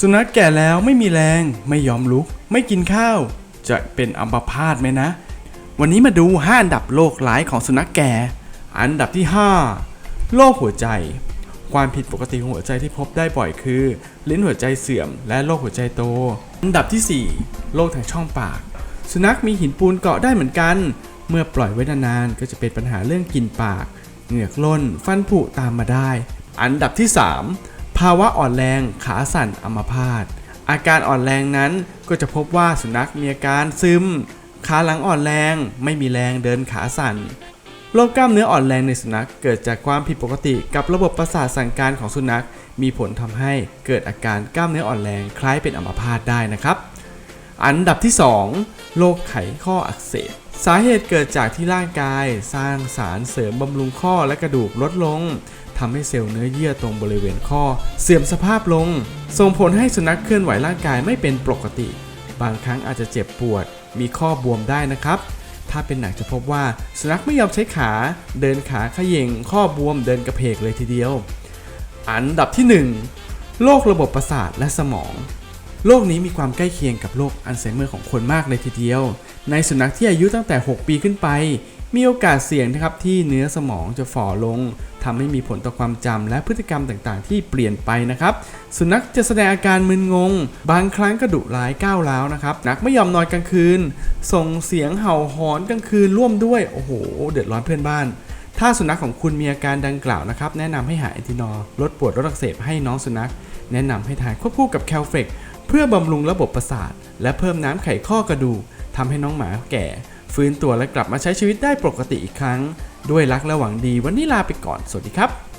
สุนัขแก่แล้วไม่มีแรง ไม่ยอมลุก ไม่กินข้าว จะเป็นอัมพาตไหมนะ วันนี้มาดู 5 อันดับโรคร้ายของสุนัขแก่ อันดับที่ 5 โรคหัวใจ ความผิดปกติของหัวใจที่พบได้บ่อยคือ ลิ้นหัวใจเสื่อม และโรคหัวใจโต อันดับที่ 4 โรคทางช่องปาก สุนัขมีหินปูนเกาะได้เหมือนกัน เมื่อปล่อยไว้นานๆก็จะเป็นปัญหาเรื่องกินปาก เหงือกล้น ฟันผุตามมาได้ อันดับที่ 3าวะอ่อนแรง ขาสั่นอัมพาต อาการอ่อนแรงนั้นก็จะพบว่าสุนัขมีอาการซึม ขาหลังอ่อนแรง ไม่มีแรงเดินขาสั่น โรคกล้ามเนื้ออ่อนแรงในสุนัขเกิดจากความผิดปกติกับระบบประสาทสั่งการของสุนัข มีผลทำให้เกิดอาการกล้ามเนื้ออ่อนแรงคล้ายเป็นอัมพาตได้นะครับ อันดับที่ 2 โรคไขข้ออักเสบ สาเหตุเกิดจากที่ร่างกาย สร้างสารเสริมบำรุงข้อและกระดูกลดลง ทำให้เซลล์เนื้อเยื่อตรงบริเวณข้อ เสื่อมสภาพลง ส่งผลให้สุนัขเคลื่อนไหวร่างกายไม่เป็นปกติ บางครั้งอาจจะเจ็บปวด มีข้อบวมได้นะครับ ถ้าเป็นหนักจะพบว่าสุนัขไม่ยอมใช้ขา เดินขาขย่งข้อบวมเดินกระเพกเลยทีเดียว อันดับที่ 1 โรคระบบประสาทและสมองโรคนี้มีความใกล้เคียงกับโรคอัลไซเมอร์ของคนมากเลยทีเดียว ในสุนัขที่อายุตั้งแต่ 6 ปีขึ้นไป มีโอกาสเสี่ยงนะครับที่เนื้อสมองจะฝ่อลงทำให้มีผลต่อความจำและพฤติกรรมต่างๆ ที่เปลี่ยนไปนะครับ สุนัขจะแสดงอาการมึนงง บางครั้งก็ดุร้ายก้าวร้าวนะครับนักไม่ยอมนอนกลางคืน ส่งเสียงเห่าหอนกลางคืนร่วมด้วยโอ้โห เดือดร้อนเพื่อนบ้านถ้าสุนัขของคุณมีอาการดังกล่าวนะครับ แนะนำให้หาแอนตินอลลดปวดลดอักเสบให้น้องสุนัข แนะนำให้ทานควบคู่กับแคลเฟกเพื่อบำรุงระบบประสาท และเพิ่มน้ำไขข้อกระดูก ทำให้น้องหมาแก่ ฟื้นตัวและกลับมาใช้ชีวิตได้ปกติอีกครั้ง ด้วยรักและหวังดีวันนี้ลาไปก่อน สวัสดีครับ